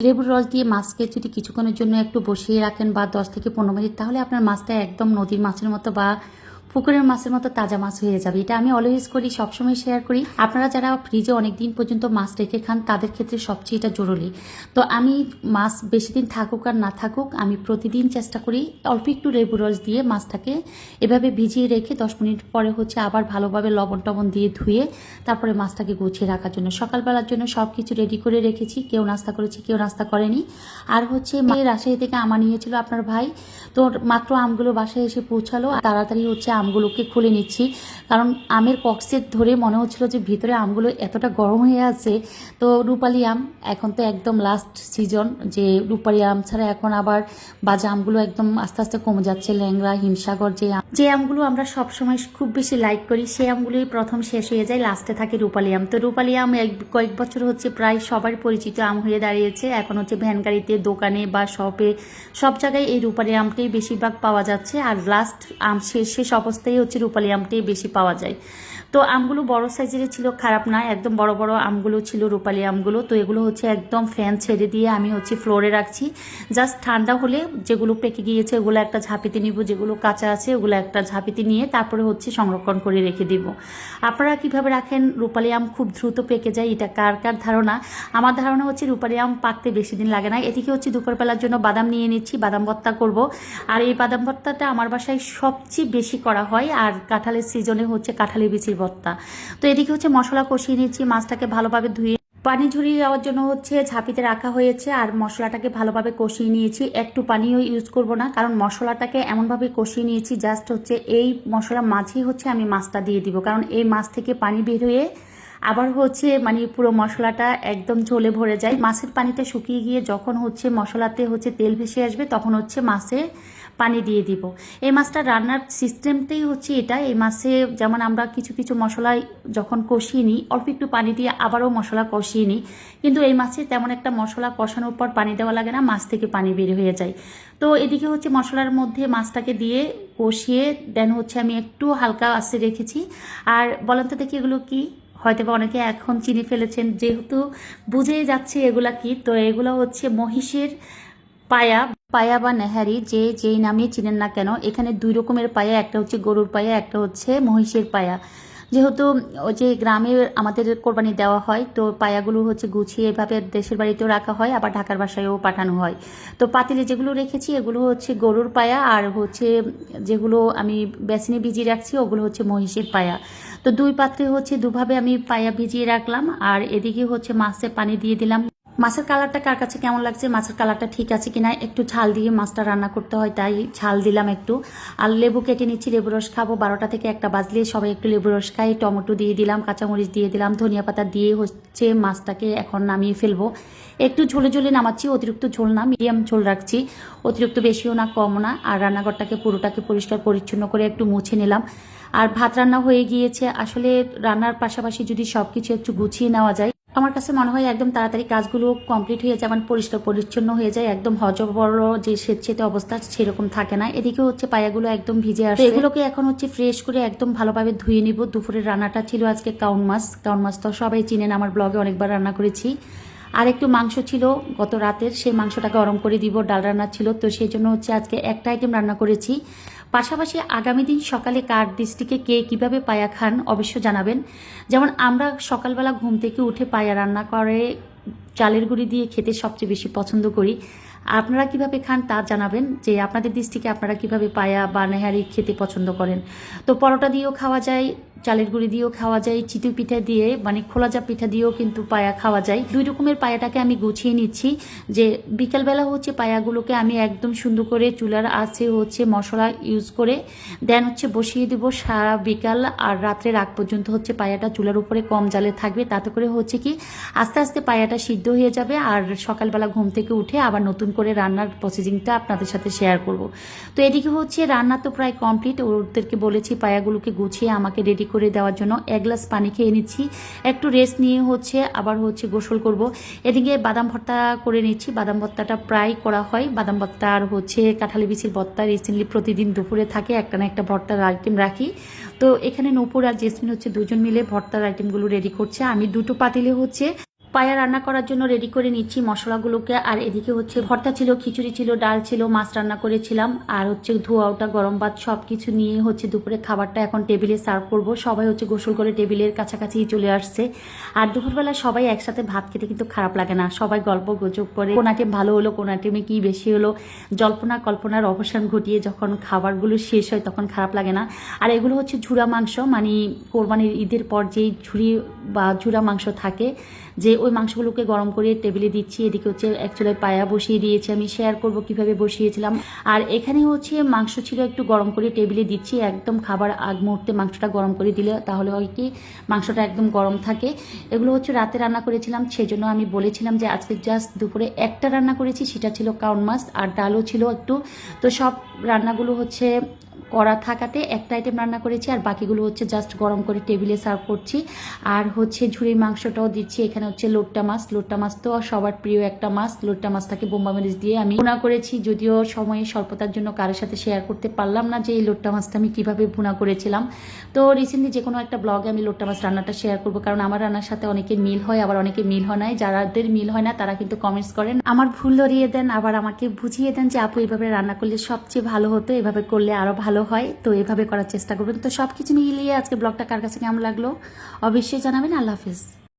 লেবুর রস দিয়ে মাছকে যদি কিছুক্ষণের জন্য একটু বসিয়ে রাখেন বা দশ থেকে পনেরো মিনিট, তাহলে আপনার মাছটা একদম নদীর মাছের মতো বা পুকুরের মাছের মতো তাজা মাছ হয়ে যাবে। এটা আমি অলওয়েজ করি, সবসময় শেয়ার করি। আপনারা যারা ফ্রিজে অনেক দিন পর্যন্ত মাছ রেখে খান, তাদের ক্ষেত্রে সবচেয়ে এটা জরুরি। তো আমি মাছ বেশি দিন থাকুক আর না থাকুক, আমি প্রতিদিন চেষ্টা করি অল্প একটু লেবু রস দিয়ে মাছটাকে এভাবে ভিজিয়ে রেখে দশ মিনিট পরে হচ্ছে আবার ভালোভাবে লবণ টবণ দিয়ে ধুয়ে তারপরে মাছটাকে গুছিয়ে রাখার জন্য। সকালবেলার জন্য সব কিছু রেডি করে রেখেছি। কেউ নাস্তা করেছি, কেউ নাস্তা করেনি। আর হচ্ছে মেয়ে রাজশাহী থেকে আমা নিয়েছিল আপনার ভাই। তো মাত্র আমগুলো বাসায় এসে পৌঁছালো। তাড়াতাড়ি হচ্ছে আমগুলোকে খুলে নিচ্ছি। কারণ আমের কক্সের ধরে মনে হচ্ছিল যে ভিতরে আমগুলো এতটা গরম হয়ে আছে। তো রূপালি আম এখন তো একদম লাস্ট সিজন যে রূপালি আম ছাড়া এখন আবার বাজা আমগুলো একদম আস্তে আস্তে কমে যাচ্ছে। ল্যাংরা হিমসাগর যে যে আমগুলো আমরা সবসময় খুব বেশি লাইক করি, সেই আমগুলোই প্রথম শেষ হয়ে যায় লাস্টে থাকে রূপালি আম। তো রূপালি আম কয়েক বছর হচ্ছে প্রায় সবার পরিচিত আম হয়ে দাঁড়িয়েছে। এখন হচ্ছে ভ্যান গাড়িতে দোকানে বা শপে সব জায়গায় এই রূপালি আমটাই বেশিরভাগ পাওয়া যাচ্ছে। আর লাস্ট আম শেষ শেষ অবস্থায় হচ্ছে রূপালি আমটাই বেশি পাওয়া যায়। তো আমগুলো বড় সাইজের ছিল, খারাপ না, একদম বড় বড় আমগুলো ছিল, রূপালি আমগুলো। তো এগুলো হচ্ছে একদম ফ্যান ছেড়ে দিয়ে আমি হচ্ছে ফ্লোরে রাখছি। জাস্ট ঠান্ডা হলে যেগুলো পেকে গিয়েছে ওগুলো একটা ঝাঁপিতে নিব, যেগুলো কাঁচা আছে ওগুলো একটা ঝাঁপিতে নিয়ে তারপরে হচ্ছে সংরক্ষণ করে রেখে দিব। আপনারা কীভাবে রাখেন? রূপালি আম খুব দ্রুত পেকে যায়, এটা কার কার ধারণা? আমার ধারণা হচ্ছে রূপালি আম পাকতে বেশি দিন লাগে না। এদিকে হচ্ছে দুপুরবেলার জন্য বাদাম নিয়ে নিচ্ছি, বাদাম ভর্তা করব। আর এই বাদাম ভর্তাটা আমার বাসায় সবচেয়ে বেশি করা হয়, আর কাঁঠালের সিজনে হচ্ছে কাঁঠালের বিচির ভর্তা। তো এদিকে হচ্ছে মশলা কষিয়ে নিচ্ছি, মাছটাকে ভালোভাবে ধুয়ে পানি ঝরিয়ে যাওয়ার জন্য হচ্ছে ঝাঁপিতে রাখা হয়েছে আর মশলাটাকে ভালোভাবে কষিয়ে নিয়েছি। একটু পানিও ইউজ করব না, কারণ মশলাটাকে এমনভাবে কষিয়ে নিয়েছি জাস্ট হচ্ছে এই মশলা মাঝেই হচ্ছে আমি মাছটা দিয়ে দিব। কারণ এই মাছ থেকে পানি বের হয়ে আবার হচ্ছে মানে পুরো মশলাটা একদম ঝোলে ভরে যায়। মাছের পানিটা শুকিয়ে গিয়ে যখন হচ্ছে মশলাতে হচ্ছে তেল ভেসে আসবে, তখন হচ্ছে মাছে পানি দিয়ে দিব। এই মাছটা রান্নার সিস্টেমটাই হচ্ছে এটা। এই মাছে যেমন আমরা কিছু কিছু মশলা যখন কষিয়ে নিই, অল্প একটু পানি দিয়ে আবারও মশলা কষিয়ে নিই। কিন্তু এই মাছে তেমন একটা মশলা কষানোর পর পানি দেওয়া লাগে না, মাছ থেকে পানি বের হয়ে যায়। তো এদিকে হচ্ছে মশলার মধ্যে মাছটাকে দিয়ে কষিয়ে, দেন হচ্ছে আমি একটু হালকা আস্তে রেখেছি। আর বলেন তো দেখি এগুলো কি? হয়তো বা অনেকে এখন চিনি ফেলেছেন, যেহেতু বুঝে যাচ্ছে এগুলা কি, তো এগুলো হচ্ছে মহিষের পায়া পায়া বা নেহারি, যে যেই নামে চিনেন না কেন, এখানে দুই রকমের পায়া, একটা হচ্ছে গরুর পায়া, একটা হচ্ছে মহিষের পায়া। যেহেতু ওই যে গ্রামে আমাদের কোরবানি দেওয়া হয়, তো পায়াগুলো হচ্ছে গুছিয়ে এভাবে দেশের বাড়িতেও রাখা হয়, আবার ঢাকার বাসায়ও পাঠানো হয়। তো পাতিলে যেগুলো রেখেছি, এগুলো হচ্ছে গরুর পায়া আর হচ্ছে যেগুলো আমি বেসিনে ভিজিয়ে রাখছি, ওগুলো হচ্ছে মহিষের পায়া। তো দুই পাত্রে হচ্ছে দুভাবে আমি পায়া ভিজিয়ে রাখলাম, আর এদিকে হচ্ছে মাছে পানি দিয়ে দিলাম। মাছের কালারটা কার কাছে কেমন লাগছে, মাছের কালারটা ঠিক আছে কিনা, একটু ঝাল দিয়ে মাছটা রান্না করতে হয়, তাই ঝাল দিলাম একটু। আর লেবু কেটে নিচ্ছি, লেবু রস খাব, বারোটা থেকে একটা বাজলে সবাই একটু লেবু রস খাই, টমেটো দিয়ে দিলাম, কাঁচামরিচ দিয়ে দিলাম, ধনিয়া পাতা দিয়ে হচ্ছে মাছটাকে এখন নামিয়ে ফেলব। একটু ঝোলে ঝোলে নামাচ্ছি, অতিরিক্ত ঝোল না, মিডিয়াম ঝোল রাখছি, অতিরিক্ত বেশিও না কম না। আর রান্নাঘরটাকে পুরোটাকে পরিষ্কার পরিচ্ছন্ন করে একটু মুছে নিলাম। আর ভাত রান্না হয়ে গিয়েছে, আসলে রান্নার পাশাপাশি যদি সব কিছু একটু গুছিয়ে নেওয়া যায় আমার কাছে মনে হয় একদম তাড়াতাড়ি কাজগুলো কমপ্লিট হয়ে যায় মানে পরিষ্কার পরিচ্ছন্ন হয়ে যায়, একদম হজবড় যে স্বেচ্ছেতে অবস্থা সেরকম থাকে না। এদিকে হচ্ছে পায়াগুলো একদম ভিজে আসে এগুলোকে এখন হচ্ছে ফ্রেশ করে একদম ভালোভাবে ধুয়ে নিব। দুপুরের রান্নাটা ছিল আজকে কাউন মাছ। কাউন মাছ তো সবাই চিনেন, আমার ব্লগে অনেকবার রান্না করেছি। আর একটু মাংস ছিল গত রাতের, সেই মাংসটা গরম করে দিব। ডাল রান্না ছিল, তো সেই জন্য হচ্ছে আজকে একটা আইটেম রান্না করেছি। পাশাপাশি আগামী দিন সকালে কার দৃষ্টিকে কে কীভাবে পায়া খান অবশ্য জানাবেন। যেমন আমরা সকালবেলা ঘুম থেকে উঠে পায়া রান্না করে, চালের গুঁড়ি দিয়ে খেতে সবচেয়ে বেশি পছন্দ করি। আপনারা কীভাবে খান তা জানাবেন যে আপনাদের দৃষ্টিকে আপনারা কীভাবে পায়া বা নেহারি খেতে পছন্দ করেন। তো পরোটা দিয়েও খাওয়া যায়, চালের গুঁড়ি দিয়েও খাওয়া যায় চিতু পিঠা দিয়ে মানে খোলাজা পিঠা দিয়েও কিন্তু পায়া খাওয়া যায়। দুই রকমের পায়াটাকে আমি গুছিয়ে নিচ্ছি যে বিকালবেলা হচ্ছে পায়াগুলোকে আমি একদম সুন্দর করে চুলার আছে হচ্ছে মশলা ইউজ করে দেন হচ্ছে বসিয়ে দেবো সারা বিকাল আর রাত্রে রাগ পর্যন্ত হচ্ছে পায়াটা চুলার উপরে কম জালে থাকবে। তাতে করে হচ্ছে কি, আস্তে আস্তে পায়াটা সিদ্ধ হয়ে যাবে আর সকালবেলা ঘুম থেকে উঠে আবার নতুন করে রান্নার প্রসেসিংটা আপনাদের সাথে শেয়ার করব। তো এদিকে হচ্ছে রান্না তো প্রায় কমপ্লিট ওদেরকে বলেছি পায়াগুলোকে গুছিয়ে আমাকে রেডি করে দেওয়ার জন্য এক গ্লাস পানি খেয়ে নিচ্ছি। একটু রেস্ট নিয়ে হচ্ছে আবার হচ্ছে গোসল করব। এদিকে বাদাম ভর্তা করে নিচ্ছি। বাদাম ভর্তাটা প্রায় করা হয়। বাদাম ভর্তা আর হচ্ছে কাঁঠালি বিচির ভর্তা রিসেন্টলি প্রতিদিন দুপুরে থাকে। একটা না একটা ভর্তার আইটেম রাখি। তো এখানে নূপুর আর জেসমিন হচ্ছে দুজন মিলে ভর্তার আইটেমগুলো রেডি করছে। আমি দুটো পাতিলে হচ্ছে পায়া রান্না করার জন্য রেডি করে নিচ্ছি মশলাগুলোকে। আর এদিকে হচ্ছে ভর্তা ছিল, খিচুড়ি ছিল, ডাল ছিল, মাছ রান্না করেছিলাম। আর হচ্ছে ধোয়া, ওটা, গরম ভাত সব কিছু নিয়ে হচ্ছে দুপুরে খাবারটা এখন টেবিলে সার্ভ করব। সবাই হচ্ছে গোসল করে টেবিলের কাছাকাছি চলে আসছে। আর দুপুরবেলা সবাই একসাথে ভাত খেতে কিন্তু খারাপ লাগে না। সবাই গল্প গুজব করে কোন আইটেম ভালো হলো কোন আইটেমে কি বেশি হলো। জল্পনা কল্পনার অবসান ঘটিয়ে যখন খাবারগুলো শেষ হয় তখন খারাপ লাগে না। আর এগুলো হচ্ছে ঝুরা মাংস মানে কোরবানির ঈদের পর যেই ঝুড়ি বা ঝুরা মাংস থাকে, যে ওই মাংসগুলোকে গরম করে টেবিলে দিচ্ছি। এদিকে হচ্ছে অ্যাকচুয়ালি পায়া বসিয়ে দিয়েছি। আমি শেয়ার করব কীভাবে বসিয়েছিলাম। আর এখানে হচ্ছে মাংস ছিল একটু গরম করে টেবিলে দিচ্ছি। একদম খাবার আগ মুহূর্তে মাংসটা গরম করে দিলে তাহলে হয় কি মাংসটা একদম গরম থাকে। এগুলো হচ্ছে রাতে রান্না করেছিলাম। সেজন্য আমি বলেছিলাম যে আজকে জাস্ট দুপুরে একটা রান্না করেছি। সেটা ছিল কাউন মাছ আর ডালও ছিল একটু। তো সব রান্নাগুলো হচ্ছে করা থাকাতে একটা আইটেম রান্না করেছি। আর বাকিগুলো হচ্ছে জাস্ট গরম করে টেবিলে সার্ভ করছি। আর হচ্ছে ঝুড়ির মাংসটাও দিচ্ছি। এখানে হচ্ছে লোট্টা মাছ লোট্টা মাছ তো সবার প্রিয় একটা মাছ। লোট্টা মাছটাকে বোম্বা মরিচ দিয়ে আমি ভুনা করেছি। যদিও সময়ে স্বল্পতার জন্য কারোর সাথে শেয়ার করতে পারলাম না যে এই লোট্টা মাছটা আমি কীভাবে ভুনা করেছিলাম। তো রিসেন্টলি যে কোনো একটা ব্লগে আমি লোট্টা মাছ রান্নাটা শেয়ার করব, কারণ আমার রান্নার সাথে অনেকের মিল হয়, আবার অনেকে মিল হয় না। যারাদের মিল হয় না, তারা কিন্তু কমেন্টস করেন। আমার ভুল ধরিয়ে দেন, আবার আমাকে বুঝিয়ে দেন যে, আপু, এভাবে রান্না করলে সবচেয়ে ভালো হতো, এভাবে করলে আরও ভালো হয়। তো এভাবে করার চেষ্টা করবেন। তো সব কিছু মিলিয়ে আজকে ব্লগটা কার কাছে কেমন লাগল? অবশ্যই জানাবেন। আল্লাহ হাফিজ।